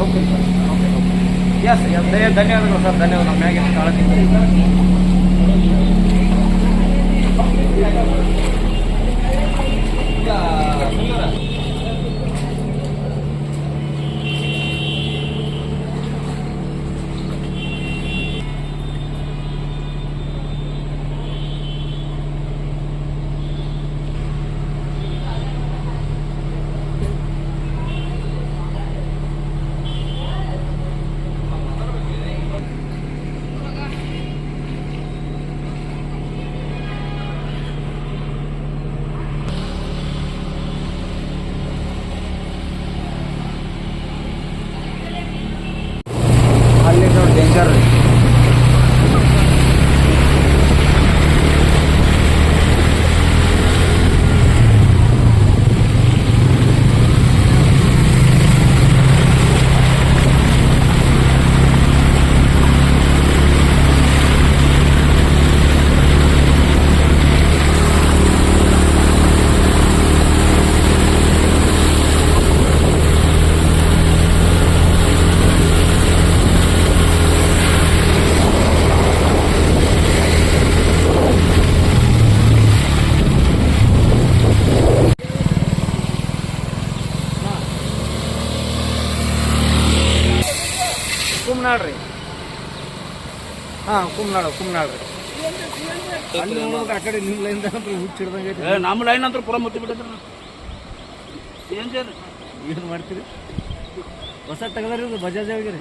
ಹೋಗಿ okay okay yes ಧನ್ಯವಾದಗಳು sir ಧನ್ಯವಾದ ಮ್ಯಾಗಿನ ಕಾಳಜಿ ಕುಮ್ನಾಡ್ರಿ ಹಾಂ ಕುಮ್ನಾಡು ಕುಮ್ನಾಡ್ರಿ ಅಲ್ಲಿ ನೋಡ್ಬೇಕು ಆ ಕಡೆ ನಿಮ್ಮ ಲೈನ್ ಹುಚ್ಚಿಡ್ದಂಗೆ ಐತಿ. ನಮ್ಮ ಲೈನ್ ಅಂತ ಪುರ ಮುಟ್ಟಿ ಬಿಟ್ಟಿದ್ರ ಏನ್ ಏನು ಮಾಡ್ತೀರಿ? ಹೊಸ ತೆಗದ್ರಿ ಇದು ಬಜಾಜ್ ಆಗಿರಿ